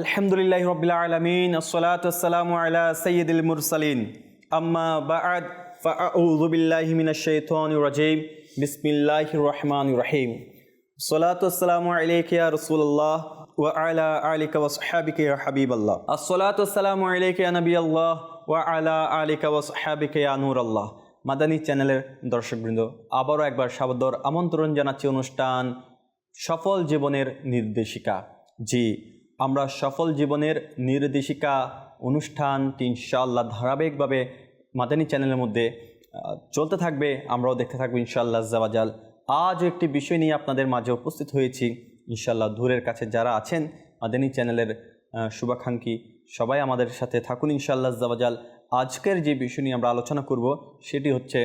আলহামদুলিল্লাহ রবিল আলমিন আসসালাতাম আলা সৈয়দুল মুরসালিন। আম্মা বাআদ ফাআউযু বিল্লাহি মিনাশ শাইতানির রাজিম। বিসমিল্লাহির রহমানির রহিম। আসসালাতু আলাইকা ইয়া রাসূলুল্লাহ ওয়া আলা আলিকা ওয়া সাহবিকা ইয়া হাবিবাল্লাহ। আসসালাতু আলাইকা ইয়া নবিয়াল্লাহ ওয়া আলা আলিকা ওয়া সাহবিকা ইয়া নূরাল্লাহ। মাদানী চ্যানেলের দর্শকবৃন্দ, আবারও একবার সাবদর আমন্ত্রণ জানাচ্ছি অনুষ্ঠান সফল জীবনের নির্দেশিকা। জি আমরা সফল জীবনের নির্দেশিকা অনুষ্ঠানটি ইনশাআল্লাহ ধারাবাহিকভাবে মাদানী চ্যানেলের মধ্যে চলতে থাকবে। আমরাও দেখতে থাকব ইনশাআল্লাহ জাবাজাল আজ একটি বিষয় নিয়ে আপনাদের মাঝে উপস্থিত হয়েছি। ইনশাআল্লাহ দূরের কাছে যারা আছেন, মাদানী চ্যানেলের শুভাকাঙ্ক্ষী, সবাই আমাদের সাথে থাকুন ইনশাআল্লাহ জাবাজাল আজকের যে বিষয় নিয়ে আমরা আলোচনা করব, সেটি হচ্ছে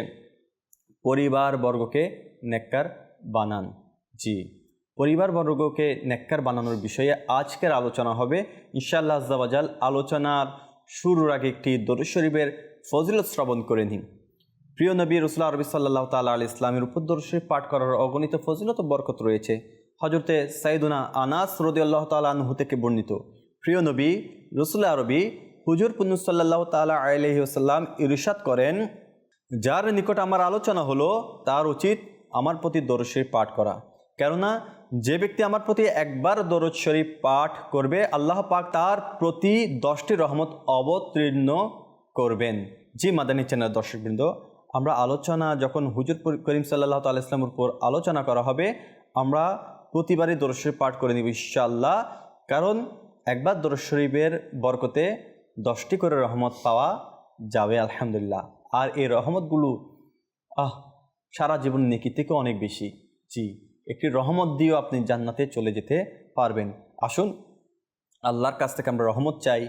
পরিবারবর্গকে নেককার বানান। জি। পরিবারবর্গকে নেককার বানানোর বিষয়ে আজকের আলোচনা হবে। ইনশাআল্লাহ আজাল আলোচনার শুরুর আগে একটি দরুদ শরীফের ফজিলত শ্রবণ করে নিন। প্রিয় নবী রসুল্লাহ আরবি সাল্লাহ তাল্লাহ আল ইসলামের উপর দরুদ শরীফ পাঠ করার অগণিত ফজিলত বরকত রয়েছে। হজরতে সাইদুনা আনাস রদি আল্লাহ তালু থেকে বর্ণিত। প্রিয় নবী রসুল্লাহ আরবি হুজুর পুন্নুসাল্লাহ তালা আলহিউসাল্লাম ইরশাদ করেন, যার নিকট আমার আলোচনা হলো, তার উচিত আমার প্রতি দরুদ শরীফ পাঠ করা। কেননা যে ব্যক্তি আমার প্রতি একবার দরুদ শরীফ পাঠ করবে, আল্লাহ পাক তার প্রতি দশটি রহমত অবতীর্ণ করবেন। জি মাদানী চ্যানেল দর্শকবৃন্দ, আমরা আলোচনা যখন হুজুর করিম সাল্লাহ তাল ইসলামের উপর আলোচনা করা হবে, আমরা প্রতিবারই দরুদ শরীফ পাঠ করে নিব ইনশাআল্লাহ। কারণ একবার দরুদ শরীফের বরকতে দশটি করে রহমত পাওয়া যাবে, আলহামদুলিল্লাহ। আর এই রহমতগুলো, আহ, সারা জীবন নেকি থেকে অনেক বেশি। জি। একটি রহমত দিয়েও আপনি জান্নাতে চলে যেতে পারবেন। আসুন, আল্লাহর কাছ থেকে আমরা রহমত চাই।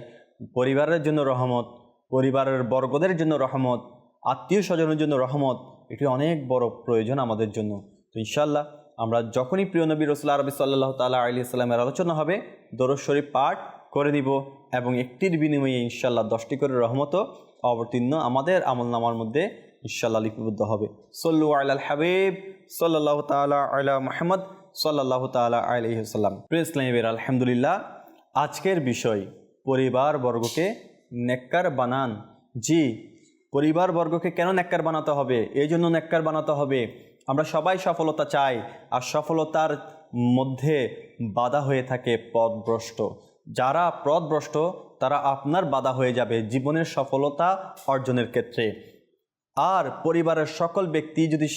পরিবারের জন্য রহমত, পরিবারের বর্গদের জন্য রহমত, আত্মীয় স্বজনের জন্য রহমত, এটি অনেক বড় প্রয়োজন আমাদের জন্য। তো ইনশাল্লাহ আমরা যখনই প্রিয় নবী রসুল্লাহ আরবি সাল্লাহ তালা আলী সাল্লামের আলোচনা হবে দরজ শরীফ পাঠ করে নিব এবং একটির বিনিময়ে ইনশাল্লাহ দশটি করে রহমতও অবতীর্ণ আমাদের আমল নামার মধ্যে ইনশাল্লাহ লিপিবদ্ধ হবে। সল্লু আল হাবিব সাল্লাহ তালা আলা মাহমদ সাল্লাহ তালা আলহিসাল্লাম ইসলামের আলহামদুলিল্লাহ, আজকের বিষয় পরিবারবর্গকে নেককার বানান। জি পরিবারবর্গকে কেন নেককার বানাতে হবে? এই জন্য নেককার বানাতে হবে। আমরা সবাই সফলতা চাই, আর সফলতার মধ্যে বাধা হয়ে থাকে পথভ্রষ্ট যারা পথভ্রষ্ট তারা আপনার বাধা হয়ে যাবে জীবনের সফলতা অর্জনের ক্ষেত্রে। আর পরিবারের সকল ব্যক্তি যদি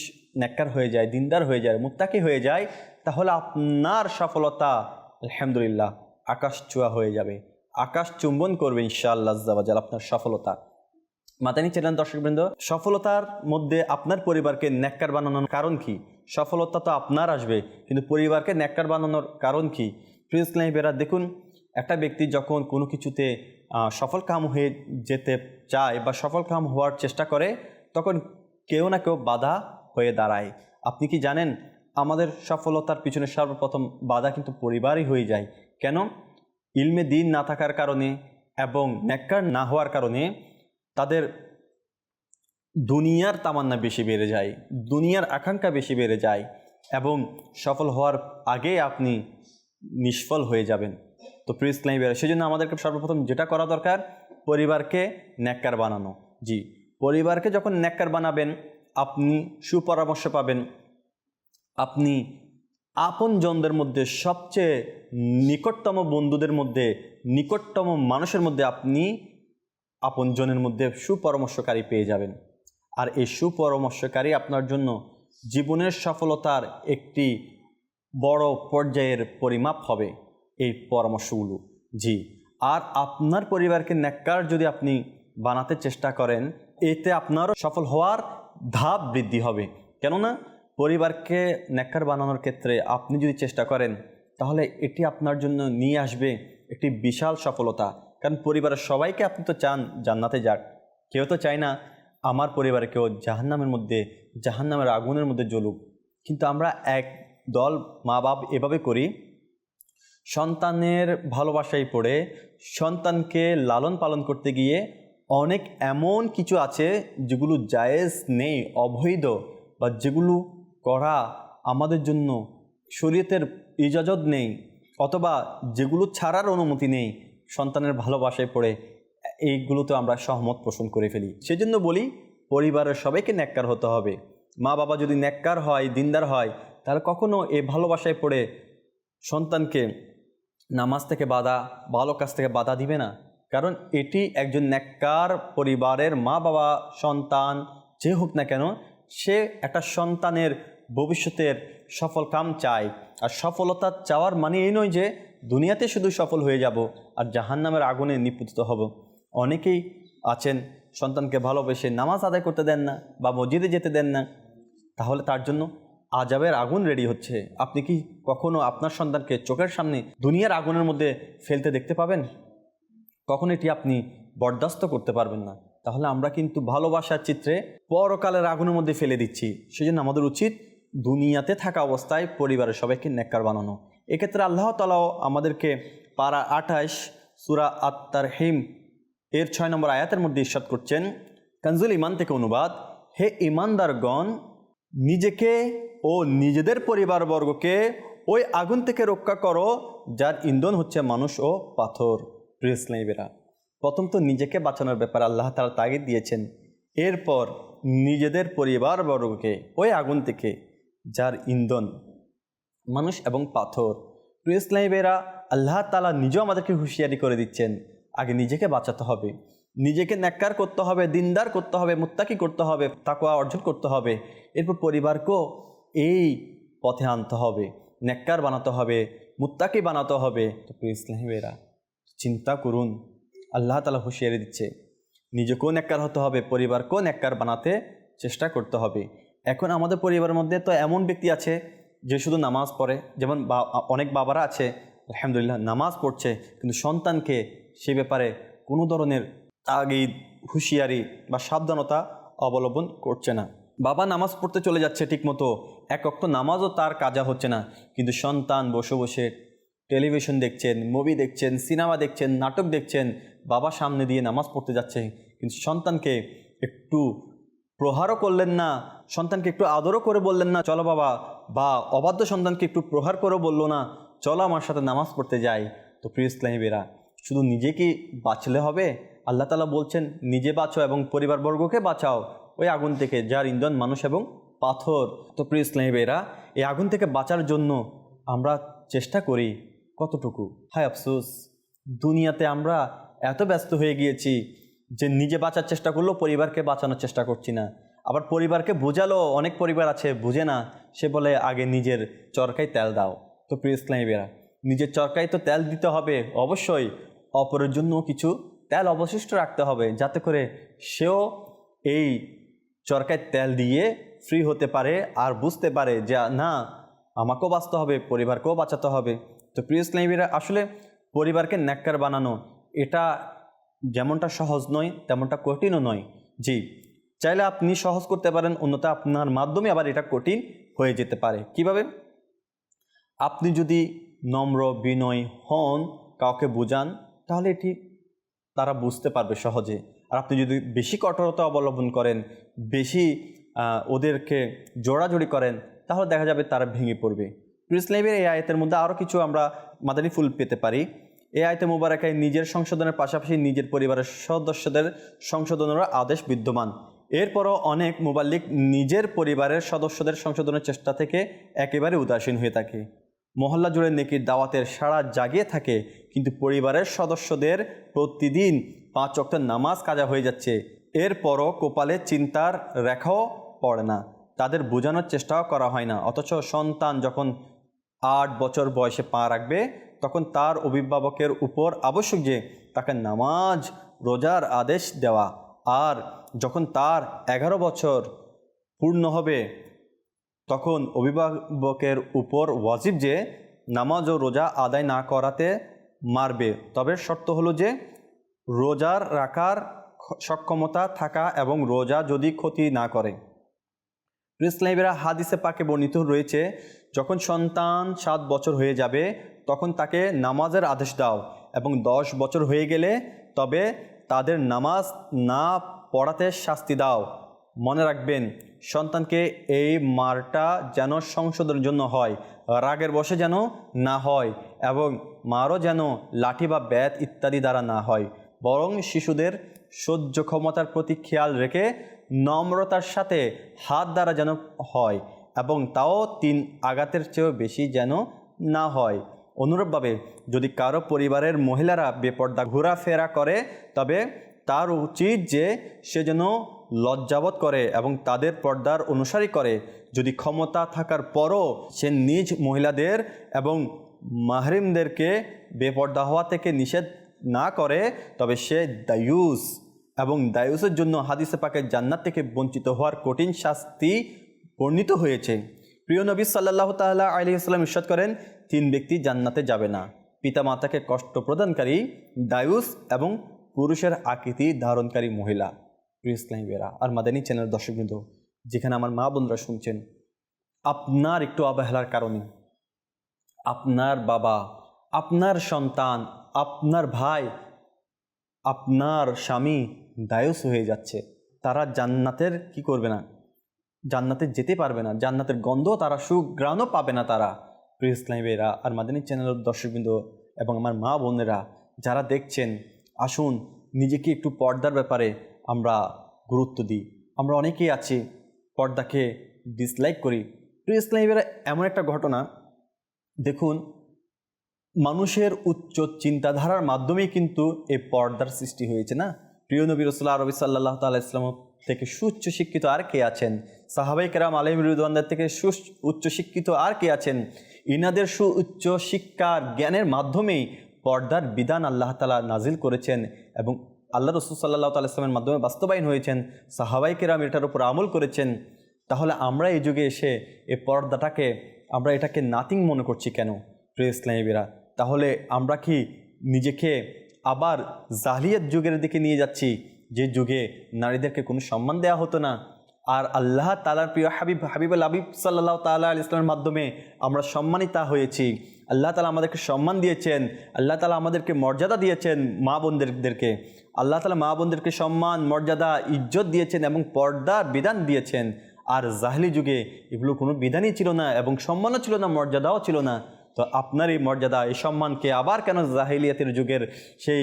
নেককার হয়ে যায়, দিনদার হয়ে যায়, মুত্তাকি হয়ে যায়, তাহলে আপনার সফলতা, আলহামদুলিল্লাহ, আকাশ চুয়া হয়ে যাবে। আকাশ চুম্বন করবে ইনশাআল্লাহ জাল আপনার সফলতা। মাতানি চ্যানেল দর্শকবৃন্দ, সফলতার মধ্যে আপনার পরিবারকে নেককার বানানোর কারণ কি? সফলতা তো আপনার আসবে, কিন্তু পরিবারকে নেককার বানানোর কারণ কি? প্রিয় ইসলামী বেরা দেখুন, একটা ব্যক্তি যখন কোনো কিছুতে সফল কাম হয়ে যেতে চায় বা সফল কাম হওয়ার চেষ্টা করে তখন কেউ না কেউ বাধা হয়ে দাঁড়ায়। আপনি কি জানেন, আমাদের সফলতার পিছনে সর্বপ্রথম বাধা কিন্তু পরিবারই হয়ে যায়। কেন? ইলমে দিন না থাকার কারণে এবং নেককার না হওয়ার কারণে তাদের দুনিয়ার তামান্না বেশি বেড়ে যায়, দুনিয়ার আকাঙ্ক্ষা বেশি বেড়ে যায় এবং সফল হওয়ার আগে আপনি নিষ্ফল হয়ে যাবেন। তো প্রিয় ইসলামী সেই জন্য আমাদেরকে সর্বপ্রথম যেটা করা দরকার, পরিবারকে ন্যাক্কার বানানো। জি। পরিবারকে যখন ন্যাক্কার বানাবেন, আপনি সুপরামর্শ পাবেন। আপনি আপনজনদের মধ্যে সবচেয়ে নিকটতম বন্ধুদের মধ্যে, নিকটতম মানুষের মধ্যে আপনি আপনজনের মধ্যে সুপরামর্শকারী পেয়ে যাবেন। আর এই সুপরামর্শকারী আপনার জন্য জীবনের সফলতার একটি বড় পর্যায়ের পরিমাপ হবে এই পরামর্শগুলো। জি, আর আপনার পরিবারকে ন্যাক্কার যদি আপনি বানাতে চেষ্টা করেন এতে আপনারও সফল হওয়ার ধাপ বৃদ্ধি হবে। কেননা, পরিবারকে ন্যাক্কার বানানোর ক্ষেত্রে আপনি যদি চেষ্টা করেন, তাহলে এটি আপনার জন্য নিয়ে আসবে একটি বিশাল সফলতা। কারণ পরিবারের সবাইকে আপনি তো চান জান্নাতে যাক। কেউ তো চায় না আমার পরিবারে কেউ জাহান্নামের মধ্যে, জাহান্নামের আগুনের মধ্যে জ্বলুক। কিন্তু আমরা এক দল মা বাপ এভাবে করি, সন্তানের ভালোবাসায় পড়ে সন্তানকে লালন পালন করতে গিয়ে অনেক এমন কিছু আছে যেগুলো জায়েজ নেই, অবৈধ, বা যেগুলো করা আমাদের জন্য শরীয়তের ইজাজত নেই, অথবা যেগুলো ছাড়ার অনুমতি নেই, সন্তানের ভালোবাসায় পড়ে, এইগুলোতে আমরা সহমত পোষণ করে ফেলি। সেজন্য বলি, পরিবারের সবাইকে ন্যাক্কার হতে হবে। মা বাবা যদি ন্যাক্কার হয়, দিনদার হয়, তাহলে কখনও এ ভালোবাসায় পড়ে সন্তানকে নামাজ থেকে বাধা, ভালো কাজ থেকে বাধা দিবে না। কারণ এটি একজন ন্যাক্কার পরিবারের মা বাবা, সন্তান, যে হোক না কেন, সে একটা সন্তানের ভবিষ্যতের সফল কাম চায়। আর সফলতা চাওয়ার মানে এই নয় যে দুনিয়াতে শুধু সফল হয়ে যাব আর জাহান্নামের আগুনে নিপুতিত হব। অনেকেই আছেন সন্তানকে ভালোবেসে নামাজ আদায় করতে দেন না বা মসজিদে যেতে দেন না। তাহলে তার জন্য আজাবের আগুন রেডি হচ্ছে। আপনি কি কখনো আপনার সন্তানকে চোখের সামনে দুনিয়ার আগুনের মধ্যে ফেলতে দেখতে পাবেন? কখন এটি আপনি বরদাস্ত করতে পারবেন না। তাহলে আমরা কিন্তু ভালোবাসার চিত্রে পরকালের আগুনের মধ্যে ফেলে দিচ্ছি। সেজন্য আমাদের উচিত দুনিয়াতে থাকা অবস্থায় পরিবারের সবাইকে নেককার বানানো। এক্ষেত্রে আল্লাহ তালাও আমাদেরকে পারা আঠাশ, সুরা আত্মার হিম এর ছয় নম্বর আয়াতের মধ্যে ইস্বাদ করছেন, কানজুল ইমান থেকে অনুবাদ, হে ইমানদারগণ নিজেকে ও নিজেদের পরিবারবর্গকে ওই আগুন থেকে রক্ষা করো, যার ইন্ধন হচ্ছে মানুষ ও পাথর। প্রিয়সলাইবেরা প্রথম তো নিজেকে বাঁচানোর ব্যাপারে আল্লাহ তালা তাগিদ দিয়েছেন। এরপর নিজেদের পরিবারবর্গকে ওই আগুন থেকে যার ইন্ধন, মানুষ এবং পাথর। প্রিয় ইসলামীরা আল্লাহ তালা নিজেও আমাদেরকে হুঁশিয়ারি করে দিচ্ছেন, আগে নিজেকে বাঁচাতে হবে। নিজেকে ন্যাক্কার করতে হবে, দিনদার করতে হবে, মুত্তাকি করতে হবে তাকুয়া অর্জন করতে হবে। এরপর পরিবারকেও এই পথে আনতে হবে। ন্যাক্কার বানাতে হবে, মুত্তাকি বানাতে হবে। তো প্রিয় ইসলামীরা চিন্তা করুন। আল্লাহ তালা হুঁশিয়ারি দিচ্ছে নিজেকেও ন্যাক্কার হতে হবে পরিবারকেও ন্যাক্কার বানাতে চেষ্টা করতে হবে। এখন আমাদের পরিবারের মধ্যে তো এমন ব্যক্তি আছে যে শুধু নামাজ পড়ে, যেমন অনেক বাবারা আছে, আলহামদুলিল্লাহ নামাজ পড়ছে, কিন্তু সন্তানকে সে ব্যাপারে কোনো ধরনের তাগিদ, হুঁশিয়ারি বা সাবধানতা অবলম্বন করছে না। বাবা নামাজ পড়তে চলে যাচ্ছে ঠিকমতো, এক অক্ত নামাজও তার কাজা হচ্ছে না, কিন্তু সন্তান বসে বসে টেলিভিশন দেখছেন মুভি দেখছেন সিনেমা দেখছেন, নাটক দেখছেন, বাবা সামনে দিয়ে নামাজ পড়তে যাচ্ছে। কিন্তু সন্তানকে একটু প্রহারও করলেন না, সন্তানকে একটু আদরও করে বললেন না, চলো বাবা। বা অবাধ্য সন্তানকে একটু প্রহার করেও বলল না, চলো আমার সাথে নামাজ পড়তে যাই। তো প্রিয় ইসলামী বেরা শুধু নিজেকে বাঁচলে হবে? আল্লাহ তালা বলছেন, নিজে বাঁচো এবং পরিবারবর্গকে বাঁচাও। ওই আগুন থেকে, যার ইন্ধন মানুষ এবং পাথর। তো প্রিয় ইসলামী বেরা এই আগুন থেকে বাঁচার জন্য আমরা চেষ্টা করি। কতটুকু? হায় আফসোস, দুনিয়াতে আমরা এত ব্যস্ত হয়ে গিয়েছি যে নিজে বাঁচার চেষ্টা করলেও পরিবারকে বাঁচানোর চেষ্টা করছি না। আবার পরিবারকে বোঝালো, অনেক পরিবার আছে, বুঝে না, সে বলে, আগে নিজের চরকায় তেল দাও। তো প্রিয় ইসলামী বেরা নিজের চরকায় তো তেল দিতে হবে, অবশ্যই। অপরের জন্য কিছু তেল অবশিষ্ট রাখতে হবে, যাতে করে সেও এই চরকায় তেল দিয়ে ফ্রি হতে পারে আর বুঝতে পারে যে, না, আমাকেও বাঁচতে হবে, পরিবারকেও বাঁচাতে হবে। তো প্রিয় ইসলামীরা, আসলে পরিবারকে ন্যাক্কার বানানো, এটা যেমনটা সহজ নয়, তেমনটা কঠিনও নয়। জি, চাইলে আপনি সহজ করতে পারেন, অন্যথা আপনার মাধ্যমে আবার এটা কঠিন হয়ে যেতে পারে। কীভাবে? আপনি যদি নম্র, বিনয় হন, কাউকে বোঝান, তাহলে এটি তারা বুঝতে পারবে সহজে। আর আপনি যদি বেশি কঠোরতা অবলম্বন করেন, বেশি ওদেরকে জোড়াজড়ি করেন, তাহলে দেখা যাবে তারা ভেঙে পড়বে। ইসলামের এই আয়তের মধ্যে আরও কিছু আমরা মাদারি ফুল পেতে পারি। এই আয়তে মোবারকায় নিজের সংশোধনের পাশাপাশি নিজের পরিবারের সদস্যদের সংশোধনেরও আদেশ বিদ্যমান। এরপরও অনেক মোবাল্লিক নিজের পরিবারের সদস্যদের সংশোধনের চেষ্টা থেকে একেবারে উদাসীন হয়ে থাকে। মহল্লা জুড়ে নেকির দাওয়াতের সাড়া জাগিয়ে থাকে, কিন্তু পরিবারের সদস্যদের প্রতিদিন পাঁচ অক্টের নামাজ কাজা হয়ে যাচ্ছে। এরপরও কপালে চিন্তার রেখাও পড়ে না। তাদের বোঝানোর চেষ্টাও করা হয় না, অথচ সন্তান যখন আট বছর বয়সে পা রাখবে, তখন তার অভিভাবকের উপর আবশ্যক যে তাকে নামাজ, রোজার আদেশ দেওয়া। আর যখন তার এগারো বছর পূর্ণ হবে, তখন অভিভাবকের উপর ওয়াজিব যে নামাজ ও রোজা আদায় না করাতে মারবে। তবে শর্ত হলো যে রোজার রাখার সক্ষমতা থাকা এবং রোজা যদি ক্ষতি না করে। ইসলামীরা হাদিসে পাকে বর্ণিত রয়েছে যখন সন্তান সাত বছর হয়ে যাবে, তখন তাকে নামাজের আদেশ দাও এবং দশ বছর হয়ে গেলে তবে তাদের নামাজ না পড়াতে শাস্তি দাও। মনে রাখবেন, সন্তানকে এই মারটা যেন সংশোধনের জন্য হয়, রাগের বসে যেন না হয় এবং মারও যেন লাঠি বা ব্যাত ইত্যাদি দ্বারা না হয়। বরং শিশুদের সহ্য ক্ষমতার প্রতি খেয়াল রেখে নম্রতার সাথে হাত দ্বারা যেন হয়। এবং তাও তিন আঘাতের চেয়েও বেশি যেন না হয়। অনুরূপভাবে, যদি কারও পরিবারের মহিলারা বেপর্দা ঘোরাফেরা করে, তবে তার উচিত যে সে যেন লজ্জাবোধ করে এবং তাদের পর্দার অনুসারী করে। যদি ক্ষমতা থাকার পরও সে নিজ মহিলাদের এবং মাহরিমদেরকে বেপর্দা হওয়া থেকে নিষেধ না করে, তবে সে দায়ুস এবং দায়ুসের জন্য হাদিসে পাকে জান্নাত থেকে বঞ্চিত হওয়ার কঠিন শাস্তি বর্ণিত হয়েছে। প্রিয় নবী সাল্লাহ তাল্লাহ আলী ইসলাম ইস্বাদ করেন, তিন ব্যক্তি জান্নাতে যাবে না। পিতা মাতাকে কষ্ট প্রদানকারী দায়ুস এবং পুরুষের আকৃতি ধারণকারী মহিলা। প্রিয় ইসলামী বেরা আর মাদানী চ্যানেল দর্শকবৃন্দ, যেখানে আমার মা বোনরা শুনছেন, আপনার একটু অবহেলার কারণে, আপনার বাবা, আপনার সন্তান, আপনার ভাই, আপনার স্বামী দায়ুস হয়ে যাচ্ছে। তারা জান্নাতের কি করবে না? জান্নাতে যেতে পারবে না। জান্নাতের গন্ধ, তারা সুগ্রাণও পাবে না তারা। প্রিয় ইসলামীরা আর মাদানী চ্যানেলের দর্শকবৃন্দ এবং আমার মা বোনেরা, যারা দেখছেন, আসুন, নিজেকে একটু পর্দার ব্যাপারে আমরা গুরুত্ব দিই। আমরা অনেকেই আছি, পর্দাকে ডিসলাইক করি। প্রিয় ইসলামীরা এমন একটা ঘটনা, দেখুন, মানুষের উচ্চ চিন্তাধারার মাধ্যমেই কিন্তু এই পর্দার সৃষ্টি হয়েছে না? প্রিয় নবী রসুল্লাহ আরবি সাল্লাহ তাল্লাহ ইসলাম থেকে সুউচ্চ শিক্ষিত আর কে আছেন? সাহাবাই কেরাম আলম রুদানদের থেকে সু উচ্চ শিক্ষিত আর কে আছেন? ইনাদের সুউচ্চ শিক্ষার জ্ঞানের মাধ্যমেই পর্দার বিধান আল্লাহ তালা নাজিল করেছেন এবং আল্লাহ রসুল সাল্লাহ তাল্লামের মাধ্যমে বাস্তবায়ন হয়েছেন সাহাবাই কেরাম এটার উপর আমল করেছেন। তাহলে আমরা এই যুগে এসে এই পর্দাটাকে আমরা এটাকে নাতিং মনে করছি কেন? প্রিয় ইসলামীরা, তাহলে আমরা কি নিজেকে আবার জাহলিয়াত যুগের দিকে নিয়ে যাচ্ছি? যে যুগে নারীদেরকে কোনো সম্মান দেওয়া হতো না। আর আল্লাহ তালার প্রিয় হাবিব হাবিব আল হাবিব সাল্লাহ তাল্লাহ আল ইসলামের মাধ্যমে আমরা সম্মানিতা হয়েছি। আল্লাহ তালা আমাদেরকে সম্মান দিয়েছেন, আল্লাহ তালা আমাদেরকে মর্যাদা দিয়েছেন মা বোনদেরকে। আল্লাহ তালা মা বোনদেরকে সম্মান, মর্যাদা, ইজ্জত দিয়েছেন এবং পর্দার বিধান দিয়েছেন। আর জাহলি যুগে এগুলো কোনো বিধানই ছিল না এবং সম্মানও ছিল না, মর্যাদাও ছিল না। তো আপনার এই মর্যাদা, এই সম্মানকে আবার কেন জাহিলিয়াতের যুগের সেই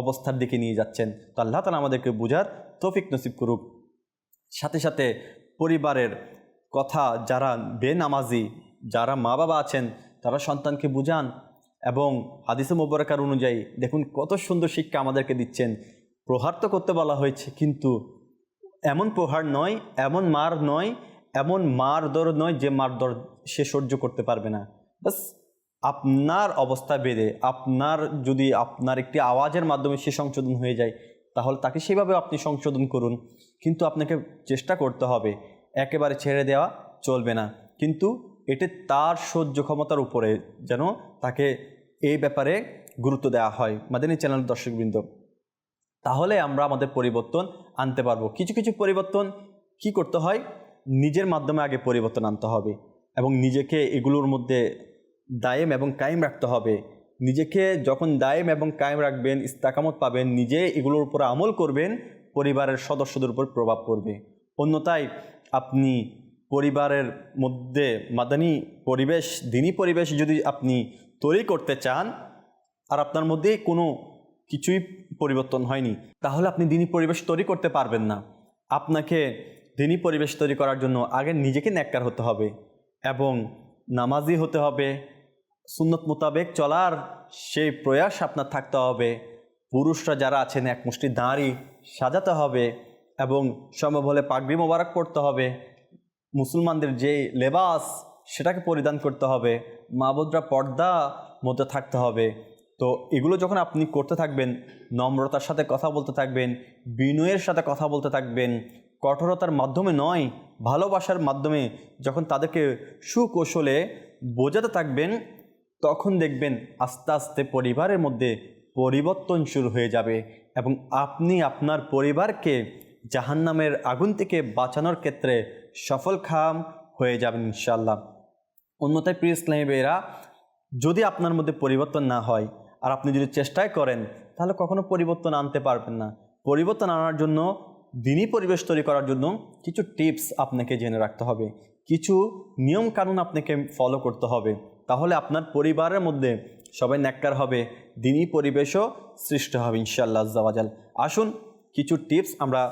অবস্থার দিকে নিয়ে যাচ্ছেন। তো আল্লাহ তালা আমাদেরকে বোঝার তৌফিক নসিব করুক। সাথে সাথে পরিবারের কথা যারা বেনামাজি, যারা মা বাবা আছেন, তারা সন্তানকে বুঝান এবং হাদিসে মোবারকার অনুযায়ী দেখুন কত সুন্দর শিক্ষা আমাদেরকে দিচ্ছেন। প্রহার তো করতে বলা হয়েছে, কিন্তু এমন প্রহার নয়, এমন মার নয়, এমন মার দর নয় যে মার দর সে সহ্য করতে পারবে না। বাস আপনার অবস্থা বেড়ে আপনার যদি আপনার একটি আওয়াজের মাধ্যমে সে সংশোধন হয়ে যায়, তাহলে তাকে সেভাবে আপনি সংশোধন করুন। কিন্তু আপনাকে চেষ্টা করতে হবে, একেবারে ছেড়ে দেওয়া চলবে না। কিন্তু এটি তার সহ্য ক্ষমতার উপরে যেন তাকে এই ব্যাপারে গুরুত্ব দেওয়া হয়। মাদানী চ্যানেল দর্শকবৃন্দ, তাহলে আমরা আমাদের পরিবর্তন আনতে পারব। কিছু কিছু পরিবর্তন কি করতে হয়? নিজের মাধ্যমে আগে পরিবর্তন আনতে হবে এবং নিজেকে এগুলোর মধ্যে দায়েম এবং কায়েম রাখতে হবে। নিজেকে যখন দায়েম এবং কায়েম রাখবেন, ইস্তাকামত পাবেন, নিজে এগুলোর উপর আমল করবেন, পরিবারের সদস্যদের উপর প্রভাব পড়বে। অন্যথায় আপনি পরিবারের মধ্যে মাদানী পরিবেশ, দিনী পরিবেশ যদি আপনি তৈরি করতে চান, আর আপনার মধ্যে কোনো কিছুই পরিবর্তন হয়নি, তাহলে আপনি দিনী পরিবেশ তৈরি করতে পারবেন না। আপনাকে দিনী পরিবেশ তৈরি করার জন্য আগে নিজেকে ন্যাক্কার হতে হবে এবং নামাজি হতে হবে সুন্নত মোতাবেক চলার সেই প্রয়াস আপনার থাকতে হবে। পুরুষরা যারা আছেন এক মুষ্টি দাঁড়ি সাজাতে হবে এবং সম্ভব হলে পাগড়ি মোবারক পড়তে হবে। মুসলমানদের যে লেবাস, সেটাকে পরিধান করতে হবে। মা বোনরা পর্দা মধ্যে থাকতে হবে। তো এগুলো যখন আপনি করতে থাকবেন, নম্রতার সাথে কথা বলতে থাকবেন, বিনয়ের সাথে কথা বলতে থাকবেন, কঠোরতার মাধ্যমে নয়, ভালোবাসার মাধ্যমে যখন তাদেরকে সুকৌশলে বোঝাতে থাকবেন তখন দেখবেন আস্তে আস্তে পরিবারের মধ্যে পরিবর্তন শুরু হয়ে যাবে এবং আপনি আপনার পরিবারকে জাহান্নামের আগুন থেকে বাঁচানোর ক্ষেত্রে সফল খাম হয়ে যাবেন ইনশাল্লাহ অন্যথায় প্রিয় ইসলামী বেরা যদি আপনার মধ্যে পরিবর্তন না হয় আর আপনি যদি চেষ্টাই করেন, তাহলে কখনো পরিবর্তন আনতে পারবেন না। পরিবর্তন আনার জন্য, দিনই পরিবেশ তৈরি করার জন্য কিছু টিপস আপনাকে জেনে রাখতে হবে। কিছু নিয়মকানুন আপনাকে ফলো করতে হবে। তাহলে আপনার পরিবারের মধ্যে সবাই ন্যাক্কার হবে, দিনই পরিবেশও সৃষ্টি হবে ইনশাল্লাহ আজ্জাওয়াজাল আসুন কিছু টিপস আমরা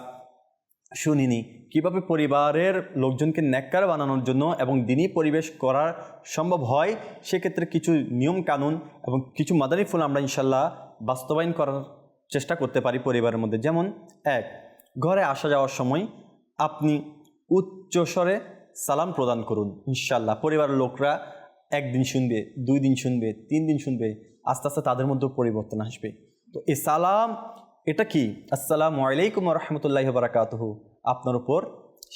শুনিনি কীভাবে পরিবারের লোকজনকে ন্যাক্কার বানানোর জন্য এবং দিনই পরিবেশ করা সম্ভব হয়, সেক্ষেত্রে কিছু নিয়ম কানুন এবং কিছু মাদানী ফুল আমরা ইনশাল্লাহ বাস্তবায়ন করার চেষ্টা করতে পারি পরিবারের মধ্যে। যেমন, এক, ঘরে আসা যাওয়ার সময় আপনি উচ্চস্বরে সালাম প্রদান করুন ইনশাল্লাহ পরিবারের লোকরা একদিন শুনবে দুই দিন শুনবে তিন দিন শুনবে, আস্তে আস্তে তাদের মধ্যেও পরিবর্তন আসবে। তো এ সালাম, এটা কি? আসসালামু আলাইকুম রহমতুল্লাহ বারাকাতহু। আপনার উপর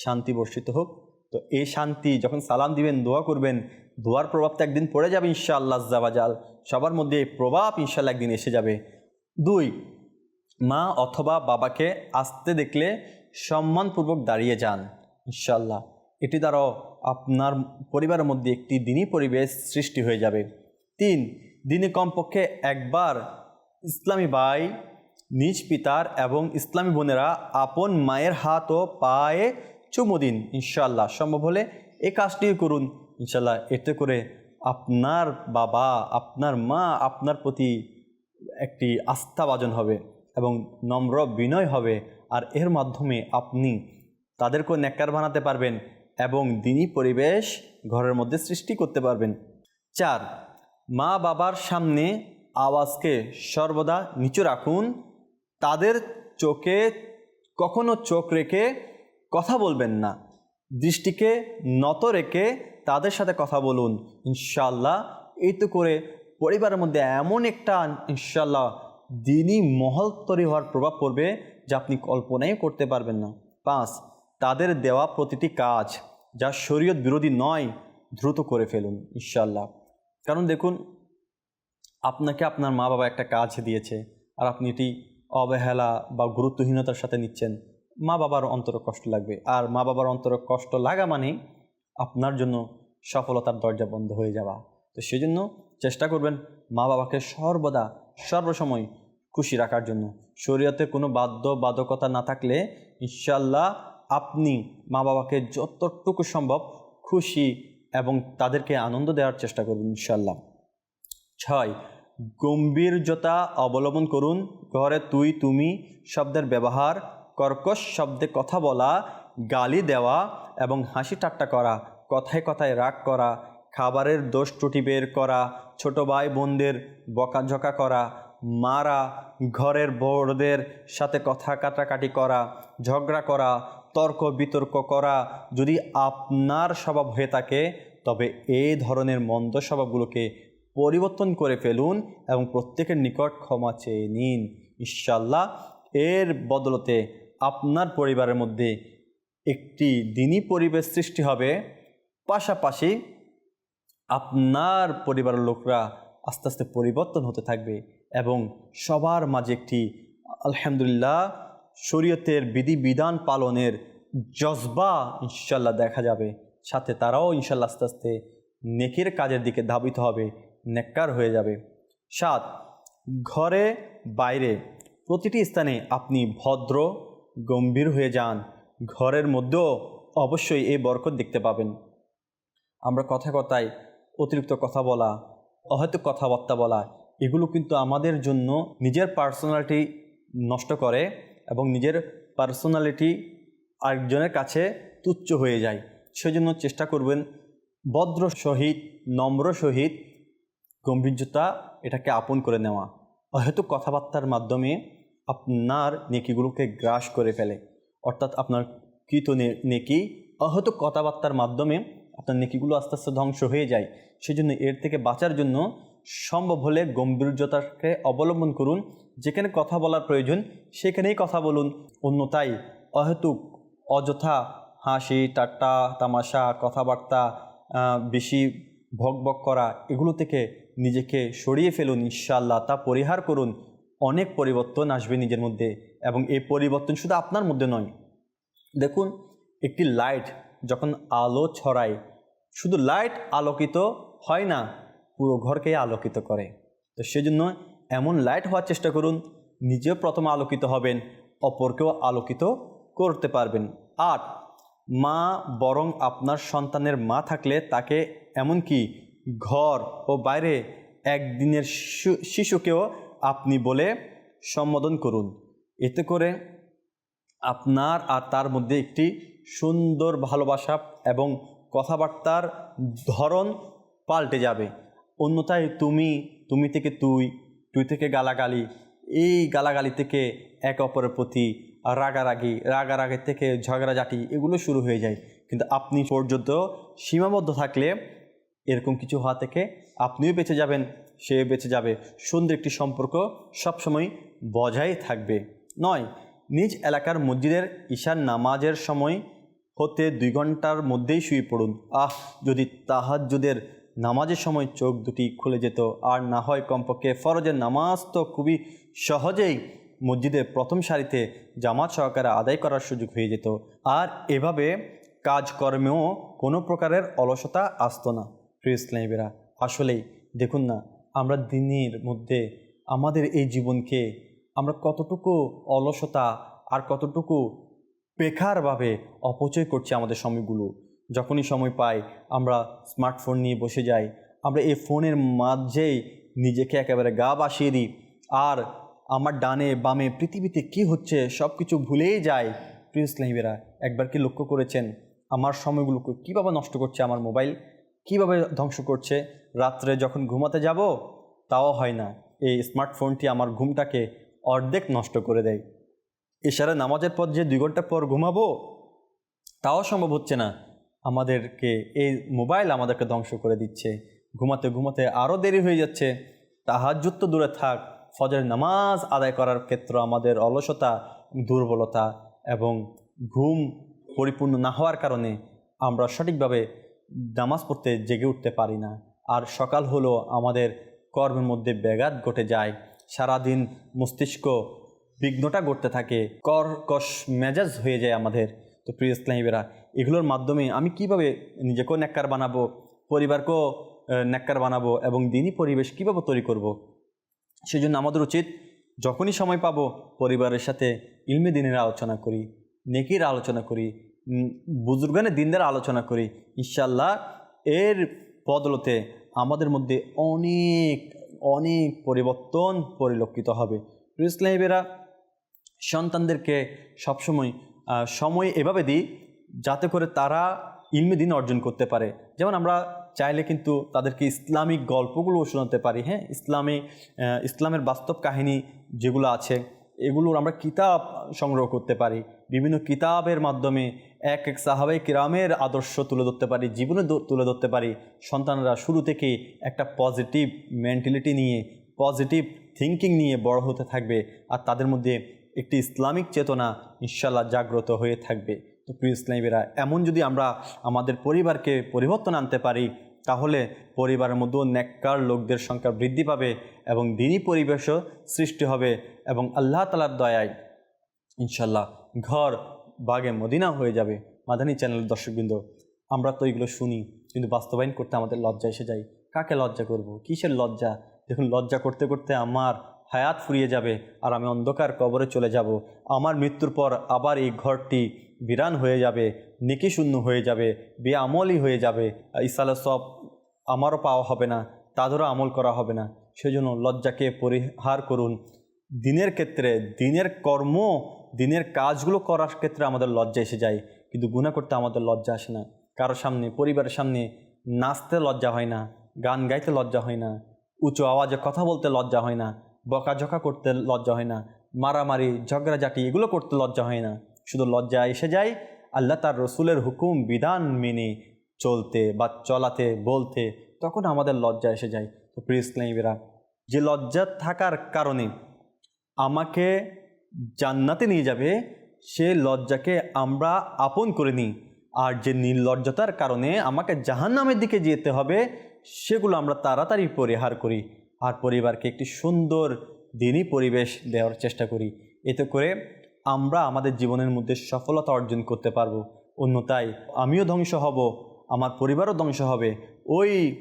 শান্তি বর্ষিত হোক। তো এই শান্তি, যখন সালাম দিবেন, দোয়া করবেন, দোয়ার প্রভাব তো একদিন পড়ে যাবে ইনশাআল্লাহ জাবাজাল সবার মধ্যে এই প্রভাব ইনশাল্লাহ একদিন এসে যাবে। দুই, মা অথবা বাবাকে আসতে দেখলে সম্মানপূর্বক দাঁড়িয়ে যান ইনশাল্লাহ এটি দ্বারাও আপনার পরিবারের মধ্যে একটি দিনই পরিবেশ সৃষ্টি হয়ে যাবে। তিন, দিনে কমপক্ষে একবার ইসলামী ভাই, নিজ পিতার এবং ইসলামী বোনেরা আপন মায়ের হাত ও পায়ে চুমু দিন। ইনশাল্লাহ সম্ভব হলে এই কাজটিও করুন। ইনশাল্লাহ এতে করে আপনার বাবা, আপনার মা আপনার প্রতি একটি আস্থাভাজন হবে এবং নম্র বিনয় হবে। আর এর মাধ্যমে আপনি তাদেরকেও নেককার বানাতে পারবেন। এবং দিনই পরিবেশ ঘরের মধ্যে সৃষ্টি করতে পারবেন। চার, মা বাবার সামনে আওয়াজকে সর্বদা নিচু রাখুন। তাদের চোখে কখনো চোখ রেখে কথা বলবেন না। দৃষ্টিকে নত রেখে তাদের সাথে কথা বলুন। ইনশাল্লাহ এই তো করে পরিবারের মধ্যে এমন একটা ইনশাল্লাহ দিনই মহল তৈরি হওয়ার প্রভাব পড়বে যা আপনি কল্পনাই করতে পারবেন না। পাঁচ তাদের দেওয়া প্রতিটি কাজ যা শরীয়ত বিরোধী নয়, দ্রুত করে ফেলুন ইনশাল্লাহ কারণ দেখুন, আপনাকে আপনার মা বাবা একটা কাজ দিয়েছে আর আপনি এটি অবহেলা বা গুরুত্বহীনতার সাথে নিচ্ছেন। মা বাবার অন্তরে কষ্ট লাগবে। আর মা বাবার অন্তরে কষ্ট লাগা মানে আপনার জন্য সফলতার দরজা বন্ধ হয়ে যাওয়া। তো সেই জন্য চেষ্টা করবেন মা বাবাকে সর্বদা, সর্বসময় খুশি রাখার জন্য। শরীয়তে কোনো বাধ্য বাধকতা না থাকলে ইনশাল্লাহ আপনি মা বাবাকে যতটুকু সম্ভব খুশি এবং তাদেরকে আনন্দ দেওয়ার চেষ্টা করুন ইনশাল্লাহ ছয় গম্ভীর্যতা অবলম্বন করুন। ঘরে তুই, তুমি শব্দের ব্যবহার, কর্কশ শব্দে কথা বলা, গালি দেওয়া এবং হাসি ঠাট্টা করা, কথায় কথায় রাগ করা, খাবারের দোষ ত্রুটি বের করা, ছোট ভাই বোনদের বকাঝকা করা, মারা, ঘরের বড়দের সাথে কথা কাটাকাটি করা, ঝগড়া করা তর্ক বিতর্ক করা যদি আপনার স্বভাব হয়ে থাকে, তবে এই ধরনের মন্দ স্বভাবগুলোকে পরিবর্তন করে ফেলুন এবং প্রত্যেকের নিকট ক্ষমা চেয়ে নিন। ইনশাল্লাহ এর বদলতে আপনার পরিবারের মধ্যে একটি দিনই পরিবেশ সৃষ্টি হবে। পাশাপাশি আপনার পরিবারের লোকরা আস্তে আস্তে পরিবর্তন হতে থাকবে এবং সবার মাঝে একটি আলহামদুলিল্লাহ শরীয়তের বিধিবিধান পালনের জজবা ইনশাল্লাহ দেখা যাবে। সাথে তারাও ইনশাল্লাহ আস্তে আস্তে নেকির কাজের দিকে ধাবিত হবে, নেককার হয়ে যাবে। সাত, ঘরে বাইরে প্রতিটি স্থানে আপনি ভদ্র, গম্ভীর হয়ে যান। ঘরের মধ্যেও অবশ্যই এই বরকত দেখতে পাবেন। আমরা কথা কথায় অতিরিক্ত কথা বলা, অহৈতুক কথাবার্তা বলা, এগুলো কিন্তু আমাদের জন্য নিজের পার্সোনালিটি নষ্ট করে। এবং নিজের পার্সোনালিটি আরেকজনের কাছে তুচ্ছ হয়ে যায়। সেজন্য চেষ্টা করবেন ভদ্র সহিত, নম্র সহিত গম্ভীর্যতা এটাকে আপন করে নেওয়া। হয়তো কথাবার্তার মাধ্যমে আপনার নেকিগুলোকে গ্রাস করে ফেলে। অর্থাৎ আপনার কৃত নেকি অহত কথাবার্তার মাধ্যমে আপনার নেকিগুলো আস্তে আস্তে ধ্বংস হয়ে যায়। সেজন্য এর থেকে বাঁচার জন্য সম্ভব হলে গম্ভীর্যতাকে অবলম্বন করুন। যেখানে কথা বলার প্রয়োজন, সেখানেই কথা বলুন। অন্যতাই অহেতুক, অযথা হাসি টাট্টা তামাশা, কথাবার্তা বেশি ভক ভক করা, এগুলো থেকে নিজেকে সরিয়ে ফেলুন ইনশাল্লাহ তা পরিহার করুন। অনেক পরিবর্তন আসবে নিজের মধ্যে এবং এই পরিবর্তন শুধু আপনার মধ্যে নয়। দেখুন, একটি লাইট যখন আলো ছড়ায়, শুধু লাইট আলোকিত হয় না পুরো ঘরকে আলোকিত করে। তো সেজন্য এমন লাইট হওয়ার চেষ্টা করুন, নিজেও প্রথম আলোকিত হবেন, অপরকেও আলোকিত করতে পারবেন। আট, মা বরং আপনার সন্তানের মা থাকলে তাকে এমনকি ঘর ও বাইরে একদিনের শিশু- শিশুকেও আপনি বলে সম্বোধন করুন। এতে করে আপনার আর তার মধ্যে একটি সুন্দর ভালোবাসা এবং কথাবার্তার ধরন পাল্টে যাবে। অন্যথায় তুমি তুমি থেকে তুই তুই থেকে গালাগালি, এই গালাগালি থেকে একে অপরের প্রতি রাগারাগি রাগারাগি থেকে ঝগড়াঝাটি, এগুলো শুরু হয়ে যায়। কিন্তু আপনি পর্যন্ত সীমাবদ্ধ থাকলে এরকম কিছু হওয়া থেকে আপনিও বেঁচে যাবেন সে বেঁচে যাবে। সুন্দর একটি সম্পর্ক সবসময় বজায় থাকবে। নয়, নিজ এলাকার মসজিদের ঈশার নামাজের সময় হতে দুই ঘণ্টার মধ্যেই শুয়ে পড়ুন। আহ, যদি তাহাজ্জুদের নামাজের সময় চোখ দুটি খুলে যেত, আর না হয় কমপক্ষে ফরজের নামাজ তো খুবই সহজেই মসজিদের প্রথম সারিতে জামাত সহকারে আদায় করার সুযোগ হয়ে যেত। আর এভাবে কাজকর্মেও কোনো প্রকারের অলসতা আসতো না। প্রিয় ইসলামীরা, আসলেই দেখুন না, আমরা দিনের মধ্যে আমাদের এই জীবনকে আমরা কতটুকু অলসতা আর কতটুকু বেকারভাবে অপচয় করছি আমাদের সময়গুলো। যখনই সময় পাই, আমরা স্মার্টফোন নিয়ে বসে যাই, আমরা এই ফোনের মাঝেই নিজেকে একেবারে গা বাসিয়ে দিই। আর আমার ডানে বামে পৃথিবীতে কি হচ্ছে সব কিছু ভুলেই যায় প্রিয় ইসলামীরা একবার কি লক্ষ্য করেছেন আমার সময়গুলোকে কীভাবে নষ্ট করছে আমার মোবাইল? কীভাবে ধ্বংস করছে? রাত্রে যখন ঘুমাতে যাব, তাও হয় না। এই স্মার্টফোনটি আমার ঘুমটাকে অর্ধেক নষ্ট করে দেয়। এছাড়া নামাজের পর যে দুই ঘণ্টা পর ঘুমাবো, তাও সম্ভব হচ্ছে না। আমাদেরকে, এই মোবাইল আমাদেরকে ধ্বংস করে দিচ্ছে। ঘুমাতে ঘুমাতে আরও দেরি হয়ে যাচ্ছে। তাহাজ্জুদ তো দূরে থাক ফজর নামাজ আদায় করার ক্ষেত্রে আমাদের অলসতা, দুর্বলতা এবং ঘুম পরিপূর্ণ না হওয়ার কারণে আমরা সঠিকভাবে নামাজ পড়তে জেগে উঠতে পারি না। আর সকাল হলো আমাদের কর্মের মধ্যে ব্যাঘাত ঘটে যায়। সারাদিন মস্তিষ্ক বিঘ্নটা ঘটতে থাকে, কর্কশ মেজাজ হয়ে যায় আমাদের। তো প্রিয় ইসলামীরা এগুলোর মাধ্যমে আমি কীভাবে নিজেকেও ন্যাক্কার বানাবো, পরিবারকেও ন্যাক্কার বানাবো এবং দিনই পরিবেশ কীভাবে তৈরি করব। সেজন্য আমাদের উচিত যখনই সময় পাবো পরিবারের সাথে ইলমে দিনের আলোচনা করি, নেকির আলোচনা করি বুজুর্গানের দিনদের আলোচনা করি ইনশাল্লাহ এর বদলতে আমাদের মধ্যে অনেক অনেক পরিবর্তন পরিলক্ষিত হবে প্রিয় ইসলামীরা সন্তানদেরকে সবসময় সময় এভাবে দিই যাতে করে তারা ইলমে দিন অর্জন করতে পারে। যেমন আমরা চাইলে কিন্তু তাদেরকে ইসলামিক গল্পগুলো শোনাতে পারি হ্যাঁ? ইসলামী ইসলামের বাস্তব কাহিনী যেগুলো আছে, এগুলোর আমরা কিতাব সংগ্রহ করতে পারি। বিভিন্ন কিতাবের মাধ্যমে এক এক সাহাবাই কিরামের আদর্শ তুলে ধরতে পারি, জীবনে তুলে ধরতে পারি। সন্তানরা শুরু থেকেই একটা পজিটিভ মেন্টালিটি নিয়ে পজিটিভ থিঙ্কিং নিয়ে বড় হতে থাকবে আর তাদের মধ্যে একটি ইসলামিক চেতনা ইনশাল্লাহ জাগ্রত হয়ে থাকবে। তো প্রিয় ইসলামীরা এমন যদি আমরা আমাদের পরিবারকে পরিবর্তন আনতে পারি, তাহলে পরিবারের মধ্যেও নেককার লোকদের সংখ্যা বৃদ্ধি পাবে এবং দিনই পরিবেশও সৃষ্টি হবে এবং আল্লাহ তালার দয়ায় ইনশাল্লাহ ঘর বাগে মদিনা হয়ে যাবে। মাদানী চ্যানেলের দর্শকবৃন্দ, আমরা তো এগুলো শুনি, কিন্তু বাস্তবায়ন করতে আমাদের লজ্জা এসে যায়। কাকে লজ্জা করব? কিসের লজ্জা? দেখুন, লজ্জা করতে করতে আমার হায়াত ফুরিয়ে যাবে আর আমি অন্ধকার কবরে চলে যাব। আমার মৃত্যুর পর আবার এই ঘরটি বিরান হয়ে যাবে, নেকি শূন্য হয়ে যাবে, বেআমলই হয়ে যাবে। ইসালে সব আমারও পাওয়া হবে না, তাদেরও আমল করা হবে না। সেজন্য লজ্জাকে পরিহার করুন। দিনের ক্ষেত্রে দিনের কর্ম, দিনের কাজগুলো করার ক্ষেত্রে আমাদের লজ্জা এসে যায়, কিন্তু গুণা করতে আমাদের লজ্জা আসে না। কারও সামনে, পরিবারের সামনে নাচতে লজ্জা হয় না, গান গাইতে লজ্জা হয় না, উঁচু আওয়াজে কথা বলতে লজ্জা হয় না বকাঝকা করতে লজ্জা হয় না, মারামারি, ঝগড়াঝাটি, এগুলো করতে লজ্জা হয় না। শুধু লজ্জা এসে যায়, আল্লাহ তার রসুলের হুকুম, বিধান মেনে চলতে বা চলাতে, বলতে, তখন আমাদের লজ্জা এসে যায়। তো প্রিয় ইসলামীরা যে লজ্জা থাকার কারণে আমাকে জান্নাতে নিয়ে যাবে, সে লজ্জাকে আমরা আপন করে নিই। আর যে নির্লজ্জতার কারণে আমাকে জাহান্নামের দিকে যেতে হবে, সেগুলো আমরা তাড়াতাড়ি পরিহার করি। আর পরিবারকে একটি সুন্দর দিনই পরিবেশ দেওয়ার চেষ্টা করি। এতে করে আমরা আমাদের জীবনের মধ্যে সফলতা অর্জন করতে পারব। অন্যতায় আমিও ধ্বংস হব, আমার পরিবারও ধ্বংস হবে। ওই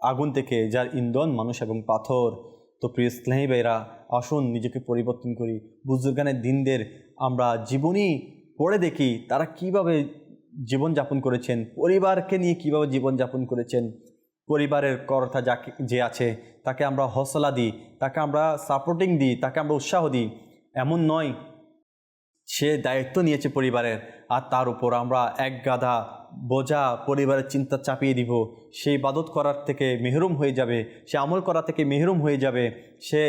আগুন থেকে যার ইন্ধন মানুষ এবং পাথর। তো প্রিয় ইসলামী ভাইরা আসুন নিজেকে পরিবর্তন করি। বুজুর্গানের দিনদের আমরা জীবনী পড়ে দেখি, তারা কীভাবে জীবনযাপন করেছেন, পরিবারকে নিয়ে কীভাবে জীবনযাপন করেছেন। পরিবারের কর্তা যাকে, যে আছে, তাকে আমরা হসলা দিই, তাকে আমরা সাপোর্টিং দিই, তাকে আমরা উৎসাহ দিই। এমন নয়, সে দায়িত্ব নিয়েছে পরিবারের, আর তার উপর আমরা এক গাদা বোঝা পরিবারের চিন্তা চাপিয়ে দিব। সেই ইবাদত করার থেকে মেহরুম হয়ে যাবে, সে আমল করা থেকে মেহরুম হয়ে যাবে, সে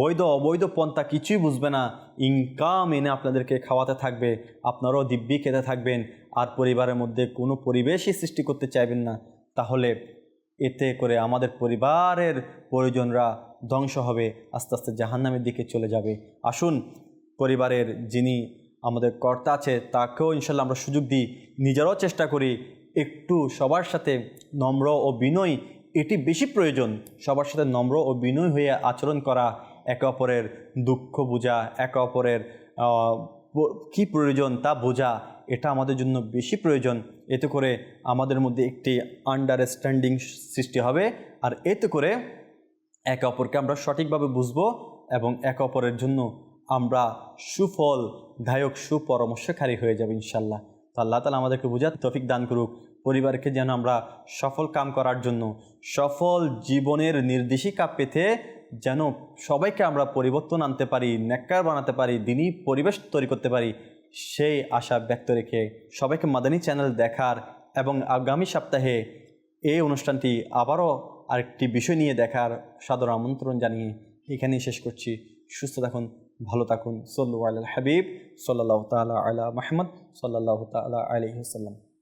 বৈধ, অবৈধ পন্থা কিছুই বুঝবে না। ইনকাম এনে আপনাদেরকে খাওয়াতে থাকবে, আপনারাও দিব্যি খেতে থাকবেন, আর পরিবারের মধ্যে কোনো পরিবেশই সৃষ্টি করতে চাইবেন না। তাহলে এতে করে আমাদের পরিবারের পরিজনরা ধ্বংস হবে, আস্তে আস্তে জাহান্নামের দিকে চলে যাবে। আসুন, পরিবারের যিনি আমাদের কর্তা আছে, তাকেও ইনশাল্লাহ আমরা সুযোগ দিই। নিজেরাও চেষ্টা করি একটু সবার সাথে নম্র ও বিনয়। এটি বেশি প্রয়োজন, সবার সাথে নম্র ও বিনয় হয়ে আচরণ করা, একে অপরের দুঃখ বোঝা, একে অপরের কি প্রয়োজন তা বোঝা এটা আমাদের জন্য বেশি প্রয়োজন। এতে করে আমাদের মধ্যে একটি আন্ডারস্ট্যান্ডিং সৃষ্টি হবে। আর এতে করে একে অপরকে আমরা সঠিকভাবে বুঝব এবং একে অপরের জন্য আমরা সুফল, দায়ক, সুপরামর্শকারী হয়ে যাব ইনশাল্লাহ তো আল্লাহ তালা আমাদেরকে বোঝার তফিক দান করুক। পরিবারকে যেন আমরা সফল কাম করার জন্য সফল জীবনের নির্দেশিকা পেতে যেন সবাইকে আমরা পরিবর্তন আনতে পারি নেককার বানাতে পারি, দিনই পরিবেশ তৈরি করতে পারি, সেই আশা ব্যক্ত রেখে সবাইকে মাদানী চ্যানেল দেখার এবং আগামী সপ্তাহে এই অনুষ্ঠানটি আবারও আরেকটি বিষয় নিয়ে দেখার সাদর আমন্ত্রণ জানিয়ে এখানেই শেষ করছি। সুস্থ থাকুন, ভালো থাকুন। সল্লু আল হাবিব সাল্লাহ তালা আলা মাহমদ সাল্লাহ তালা আলহিহাল্লাম